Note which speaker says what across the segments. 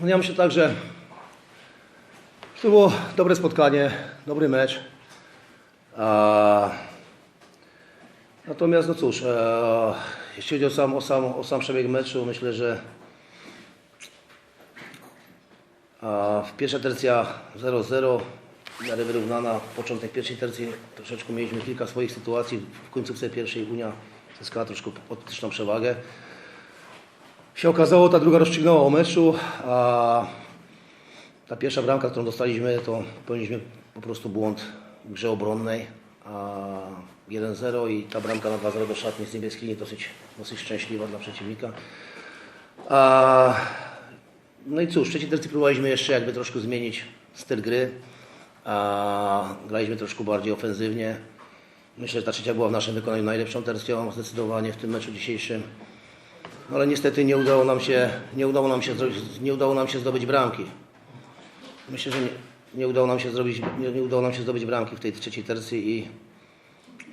Speaker 1: No ja myślę tak, że to było dobre spotkanie, dobry mecz. Natomiast no cóż, e, jeśli chodzi o sam, o, sam, o sam przebieg meczu, myślę, że w pierwsza tercja 0-0, w miarę wyrównana. Początek pierwszej tercji troszeczkę mieliśmy kilka swoich sytuacji. W końcówce pierwszej Unia zyskała troszkę optyczną przewagę się okazało, ta druga rozstrzygnęła o meczu, a ta pierwsza bramka, którą dostaliśmy, to popełniliśmy po prostu błąd w grze obronnej. A 1-0 i ta bramka na 2-0 do szatni z niebieskimi dosyć, dosyć szczęśliwa dla przeciwnika. A, no i cóż, w trzeciej tercji próbowaliśmy jeszcze jakby troszkę zmienić styl gry. A, graliśmy troszkę bardziej ofensywnie. Myślę, że ta trzecia była w naszym wykonaniu najlepszą tercją zdecydowanie w tym meczu dzisiejszym. Ale niestety nie udało nam się, nie udało nam się, nie udało nam się zdobyć bramki. Myślę, że nie, nie, udało nam się zrobić, nie, nie udało nam się zdobyć bramki w tej trzeciej tercji, i,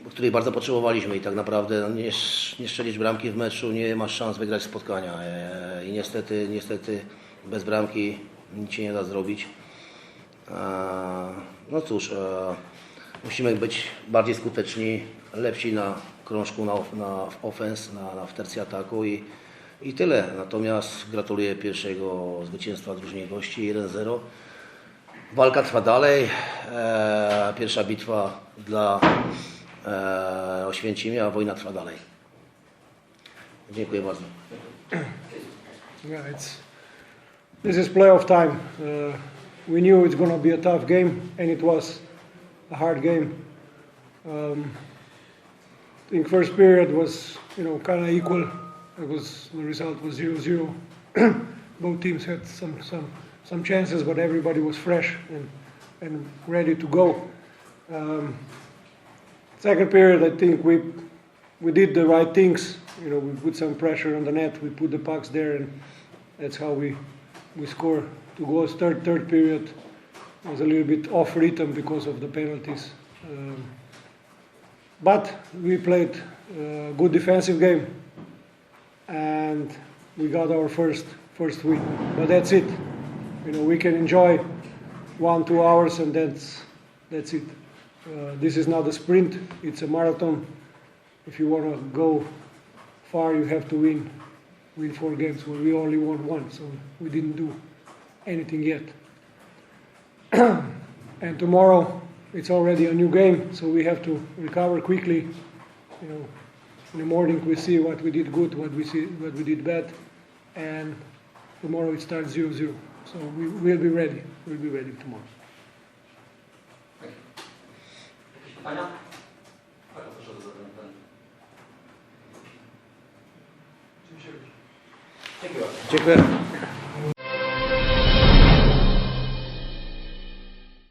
Speaker 1: której bardzo potrzebowaliśmy i tak naprawdę no, nie, nie strzelisz bramki w meczu, nie masz szans wygrać spotkania e, i niestety, niestety bez bramki nic się nie da zrobić. No cóż, e, musimy być bardziej skuteczni, lepsi na krążku, na, na ofens, na, na w tercji ataku i, i tyle. Natomiast gratuluję pierwszego zwycięstwa drużynie gości 1-0. Walka trwa dalej. E, pierwsza bitwa dla e, Oświęcimia, a wojna trwa dalej. Dziękuję bardzo.
Speaker 2: Yeah, it's this is playoff time. Uh, we knew it's going to be a tough game, and it was a hard game. Um, I think first period was you know kind of equal. It was the result was 0-0. Both teams had some some some chances, but everybody was fresh and and ready to go. Um, second period, I think we we did the right things. You know, we put some pressure on the net. We put the pucks there, and that's how we we score two goals. Third third period was a little bit off rhythm because of the penalties. Um, but we played a good defensive game, and we got our first first win. But that's it. You know, we can enjoy one two hours, and that's that's it. Uh, this is not a sprint; it's a marathon if you want to go far, you have to win win four games. Well, we only won one, so we didn't do anything yet. and tomorrow it's already a new game, so we have to recover quickly. You know, in the morning we see what we did good, what we see, what we did bad, and tomorrow it starts 0-0. So we will be ready. We'll be ready tomorrow.
Speaker 3: Jakieś pytania? Tak, proszę o zadanie pytania. Dziękuję.
Speaker 1: Dziękuję.